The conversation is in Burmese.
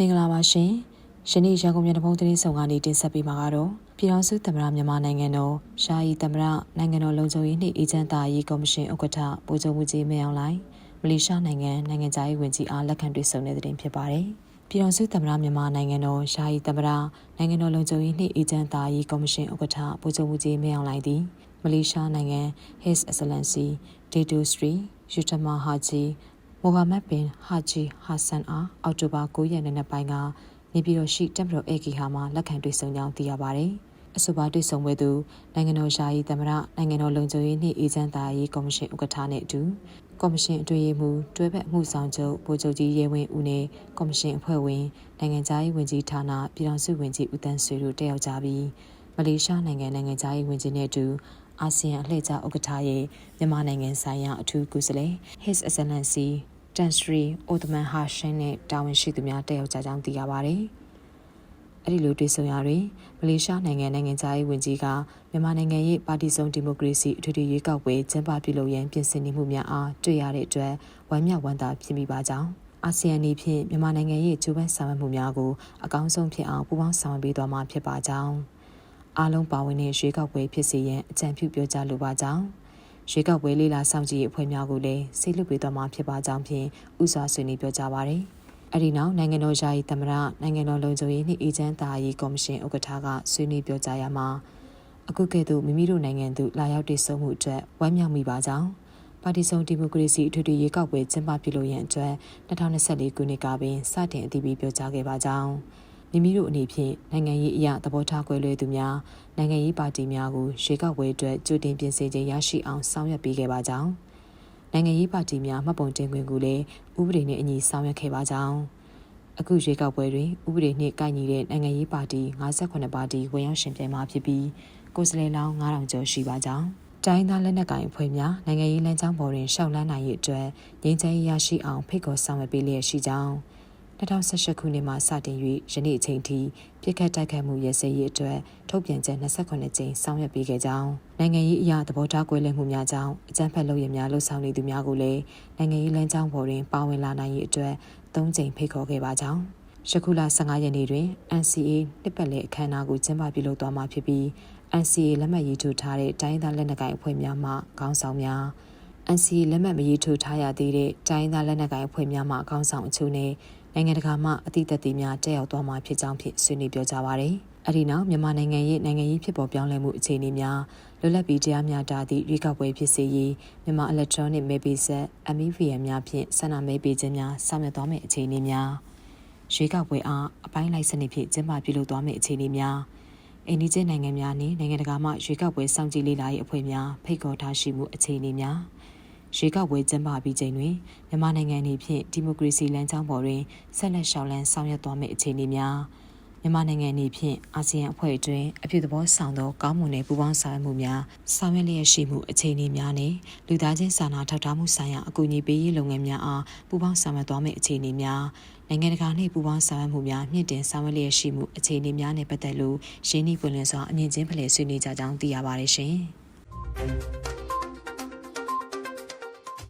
မင်္ဂလာပါရှင်။ယနေ့ရန်ကုန်မြို့တပုံသတင်းဆောင်ကနေတင်ဆက်ပေးမှာကတော့ပြည်ထောင်စုသမ္မတမြန်မာနိုင်ငံတော်ရှာယီသမ္မတနိုင်ငံတော်လုံခြုံရေးနှင့်အေဂျင့်တာရေးကော်မရှင်ဥက္ကဋ္ဌဗိုလ်ချုပ်မှုကြီးမင်းအောင်လှိုင်မလေးရှားနိုင်ငံနိုင်ငံသားရေးဝန်ကြီးအားလက်ခံတွေ့ဆုံတဲ့တင်ဖြစ်ပါတယ်။ပြည်ထောင်စုသမ္မတမြန်မာနိုင်ငံတော်ရှာယီသမ္မတနိုင်ငံတော်လုံခြုံရေးနှင့်အေဂျင့်တာရေးကော်မရှင်ဥက္ကဋ္ဌဗိုလ်ချုပ်မှုကြီးမင်းအောင်လှိုင်သည်မလေးရှားနိုင်ငံ His Excellency Dato Sri Yutama Haji မိုဘာမက်ဘင်ဟာဂျီဟာဆန်အားအောက်တိုဘာ9ရက်နေ့နက်ပိုင်းကနေပြည်တော်ရှိတက်မတော်အေကီဟာမှာလက်ခံတွေ့ဆုံကြောင်းသိရပါတယ်။အဆိုပါတွေ့ဆုံပွဲသူနိုင်ငံတော်ယာယီသမ္မတနိုင်ငံတော်လုံခြုံရေးနှင့်အေဂျင့်သားရေးကော်မရှင်ဥက္ကဋ္ဌနဲ့အတူကော်မရှင်အတွင်းရေးမှူးတွဲဘက်မှုဆောင်ချုပ်ဗိုလ်ချုပ်ကြီးရဲဝင်းဦးနဲ့ကော်မရှင်အဖွဲ့ဝင်နိုင်ငံသားရေးဝန်ကြီးဌာနပြည်ထောင်စုဝန်ကြီးဦးတန်းဆွေတို့တက်ရောက်ကြပြီးမလေးရှားနိုင်ငံနိုင်ငံသားရေးဝန်ကြီးနဲ့အတူအာဆီယံအလှည့်ကျဥက္ကဋ္ဌရဲ့မြန်မာနိုင်ငံဆိုင်ရာအထူးကိုယ်စားလှယ် His Excellency တန်စရီအိုတမန်ဟာရှင်းနဲ့တာဝန်ရှိသူများတက်ရောက်ကြကြောင်းသိရပါတယ်။အဲဒီလိုတွေ့ဆုံရာတွင်မလေးရှားနိုင်ငံနိုင်ငံသားရေးဝန်ကြီးကမြန်မာနိုင်ငံရဲ့ပါတီစုံဒီမိုကရေစီအထွေထွေရွေးကောက်ပွဲကျင်းပပြုလုပ်ရန်ပြင်ဆင်နေမှုများအားတွေ့ရတဲ့အတွက်ဝမ်းမြောက်ဝမ်းသာဖြစ်မိပါကြောင်းအာဆီယံနေဖြင့်မြန်မာနိုင်ငံရဲ့ကျိုးပန်းဆောင်ရွက်မှုများကိုအကောင်းဆုံးဖြစ်အောင်ပူးပေါင်းဆောင်ရွက်ပေးသွားမှာဖြစ်ပါကြောင်းအားလုံးပါဝင်တဲ့ရွေးကောက်ပွဲဖြစ်စေရန်အကြံပြုပြောကြားလိုပါကြောင်း ရွေးကောက်ပွဲလေးလာဆောင်ကြည့်အဖွဲ့များကိုလည်းစိတ်လွတ်ပေးသွားမှာဖြစ်ပါကြောင်းဖြင့်ဥစွာဆွေးနွေးပြောကြားပါရယ်။အဲဒီနောက်နိုင်ငံတော်ယာယီသမ္မတနိုင်ငံတော်လုံခြုံရေးနှင့်အေဂျင့်တာရေးကော်မရှင်ဥက္ကဋ္ဌကဆွေးနွေးပြောကြားရမှာအခုကဲ့သို့မိမိတို့နိုင်ငံသို့လာရောက်တည်ဆုံမှုအတွက်ဝမ်းမြောက်မိပါကြောင်းပါတီစုံဒီမိုကရေစီအထွေထွေရွေးကောက်ပွဲကျင်းပပြုလုပ်ရန်အတွက်2024ခုနှစ်ကပင်စတင်အတည်ပြုပြောကြားခဲ့ပါကြောင်း မိမိတို့အနေဖြင့်နိုင်ငံရေးအရာသဘောထားကွဲလွဲသူများနိုင်ငံရေးပါတီများကိုရွေးကောက်ပွဲအတွက်ကြိုတင်ပြင်ဆင်ခြင်းရရှိအောင်ဆောင်ရွက်ပေးခဲ့ပါကြောင်းနိုင်ငံရေးပါတီများမှတ်ပုံတင်ခွင့်ကိုလည်းဥပဒေနဲ့အညီဆောင်ရွက်ခဲ့ပါကြောင်းအခုရွေးကောက်ပွဲတွင်ဥပဒေနှင့်ကိုက်ညီတဲ့နိုင်ငံရေးပါတီ58ပါတီဝင်ရောက်ရှင်ပြိုင်မှာဖြစ်ပြီးကိုယ်စားလှယ်လောင်း9000ကျော်ရှိပါကြောင်းတိုင်းသားလက်နက်ကိုင်အဖွဲ့များနိုင်ငံရေးလမ်းကြောင်းပေါ်တွင်ရှောက်လန်းနိုင်ရေးအတွက်ငြိမ်းချမ်းရေးရရှိအောင်ဖိတ်ခေါ်ဆောင်ရွက်ပေးလျက်ရှိကြောင်း 2018ခုနှစ်မှာစတင်၍ယနေ့အချိန်ထိပြစ်ခတ်တိုက်ခိုက်မှုရစရေးအတွက်ထုတ်ပြန်ချက်28ကြိမ်ဆောင်ရွက်ပေးခဲ့ကြောင်းနိုင်ငံရေးအရာသဘောထားကွဲလွဲမှုများကြောင့်အကြမ်းဖက်လုပ်ရများလှုပ်ဆောင်နေသူများကိုလည်းနိုင်ငံရေးလမ်းကြောင်းပေါ်တွင်ပါဝင်လာနိုင်ရေးအတွက်၃ကြိမ်ဖိတ်ခေါ်ခဲ့ပါကြောင်းယခုလ15ရက်နေ့တွင် NCA နှစ်ပတ်လည်အခမ်းအနားကိုကျင်းပပြုလုပ်သွားမှာဖြစ်ပြီး NCA လက်မှတ်ရေးထိုးထားတဲ့တိုင်းသားလက်နက်ကိုင်အဖွဲ့များမှခေါင်းဆောင်များ NCA လက်မှတ်မရေးထိုးထားရသေးတဲ့တိုင်းသားလက်နက်ကိုင်အဖွဲ့များမှခေါင်းဆောင်အချို့နဲ့နိုင်ငံတကာမှအသည့်သက်သေများတက်ရောက်သွားမှာဖြစ်ကြောင်းဖြင့်ဆွေးနွေးပြောကြားပါရယ်။အဲဒီနောက်မြန်မာနိုင်ငံရဲ့နိုင်ငံရေးဖြစ်ပေါ်ပြောင်းလဲမှုအခြေအနေများလွတ်လပ်ပြီးတရားမျှတသည့်ရွေးကောက်ပွဲဖြစ်စေရေးမြန်မာ electronic မဲပေးဆက် MEVM များဖြင့်ဆန္ဒမဲပေးခြင်းများဆောင်ရွက်သွားမယ့်အခြေအနေများရွေးကောက်ပွဲအားအပိုင်းလိုက်စနစ်ဖြင့်ကျင်းပပြုလုပ်သွားမယ့်အခြေအနေများအိန္ဒိယနိုင်ငံများနှင့်နိုင်ငံတကာမှရွေးကောက်ပွဲစောင့်ကြည့်လေ့လာရေးအဖွဲ့များဖိတ်ခေါ်ထားရှိမှုအခြေအနေများ ရွေးကောက်ပွဲကျင်းပပြီးချိန်တွင်မြန်မာနိုင်ငံအနေဖြင့်ဒီမိုကရေစီလမ်းကြောင်းပေါ်တွင်ဆက်လက်ရှောင်လန်းဆောင်ရွက်သွားမယ့်အခြေအနေများမြန်မာနိုင်ငံအနေဖြင့်အာဆီယံအဖွဲ့အတွင်းအပြုသဘောဆောင်သောကောင်းမွန်တဲ့ပူးပေါင်းဆောင်ရွက်မှုများဆောင်ရွက်လျက်ရှိမှုအခြေအနေများနဲ့လူသားချင်းစာနာထောက်ထားမှုဆိုင်ရာအကူအညီပေးရေးလုပ်ငန်းများအားပူးပေါင်းဆောင်ရွက်သွားမယ့်အခြေအနေများနိုင်ငံတကာနှင့်ပူးပေါင်းဆောင်ရွက်မှုများမြင့်တင်ဆောင်ရွက်လျက်ရှိမှုအခြေအနေများနဲ့ပတ်သက်လို့ရှင်းနှီးပွင့်လင်းစွာအမြင့်ချင်းဖလှယ်ဆွေးနွေးကြကြောင်းသိရပါတယ်ရှင်။